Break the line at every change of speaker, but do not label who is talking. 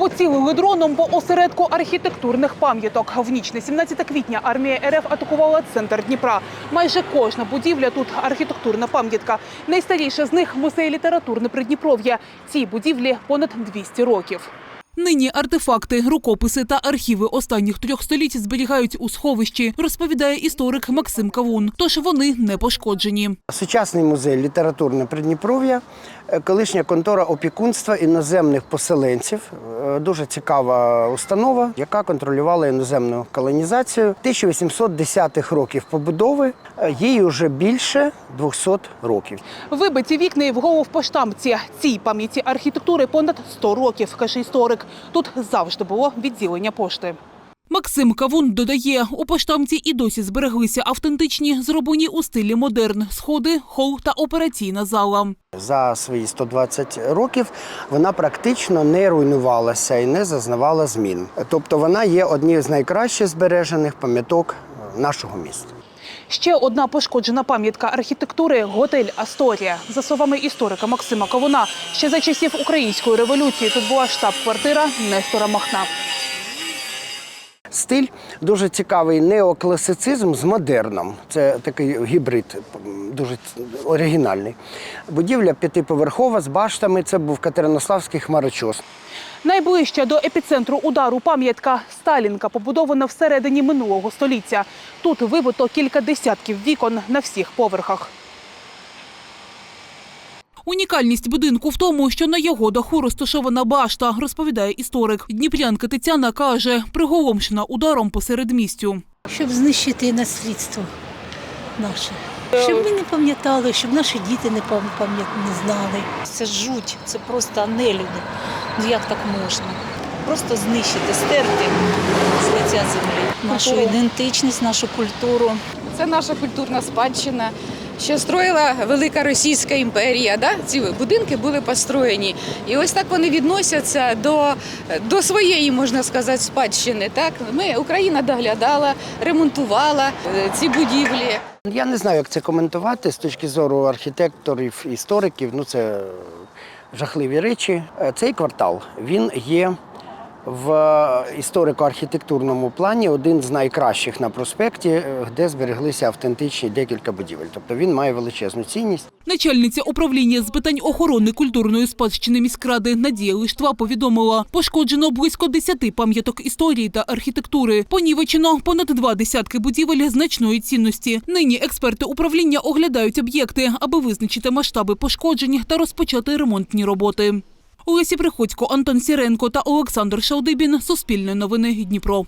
Поцілили дроном по осередку архітектурних пам'яток. В ніч на 17 квітня армія РФ атакувала центр Дніпра. Майже кожна будівля тут архітектурна пам'ятка. Найстаріша з них музей літературне Придніпров'я. Цій будівлі понад 200 років. Нині артефакти, рукописи та архіви останніх трьох століть зберігають у сховищі, розповідає історик Максим Кавун. Тож вони не пошкоджені.
Сучасний музей літературне Придніпров'я, е, колишня контора опікунства іноземних поселенців. Дуже цікава установа, яка контролювала іноземну колонізацію. 1810-х років побудови, е, їй вже більше 200 років.
Вибиті вікна і вголов по. Цій пам'яті архітектури понад 100 років, каже історик. Тут завжди було відділення пошти. Максим Кавун додає, у поштамці і досі збереглися автентичні, зроблені у стилі модерн, сходи, хол та операційна зала.
За свої 120 років вона практично не руйнувалася і не зазнавала змін. Тобто вона є однією з найкраще збережених пам'яток нашого міста.
Ще одна пошкоджена пам'ятка архітектури готель Асторія. За словами історика Максима Кавуна, ще за часів української революції тут була штаб-квартира Нестора Махна.
Стиль дуже цікавий неокласицизм з модерном. Це такий гібрид, дуже оригінальний. Будівля п'ятиповерхова з баштами. Це був Катеринославський хмарочос.
Найближча до епіцентру удару пам'ятка Сталінка, побудована всередині минулого століття. Тут вибито кілька десятків вікон на всіх поверхах. Унікальність будинку в тому, що на його даху розташована башта, розповідає історик. Дніпрянка Тетяна каже, приголомшена ударом посеред містю.
щоб знищити наслідство наше. Щоб ми не пам'ятали, щоб наші діти не не знали.
Це жуть, це просто нелюди. Ну як так можна? Просто знищити, стерти з лиця землі. Нашу ідентичність, нашу культуру.
Це наша культурна спадщина, що строїла велика Російська імперія. Да? Ці будинки були построєні. І ось так вони відносяться до, до своєї, можна сказати, спадщини. Так? Ми, Україна доглядала, ремонтувала е, ці будівлі.
Я не знаю, як це коментувати з точки зору архітекторів, істориків. Ну це жахливі речі. Е, Цей квартал він є в історико-архітектурному плані один з найкращих на проспекті, е, де збереглися автентичні декілька будівель. Тобто він має величезну цінність.
Начальниця управління з питань охорони культурної спадщини міськради Надія Лиштва повідомила, пошкоджено близько 10 пам'яток історії та архітектури. Понівечено понад два десятки будівель значної цінності. Нині експерти управління оглядають об'єкти, аби визначити масштаби пошкоджень та розпочати ремонтні роботи. Олесі Приходько, Антон Сіренко та Олександр Шалдибін. Суспільне новини Дніпро.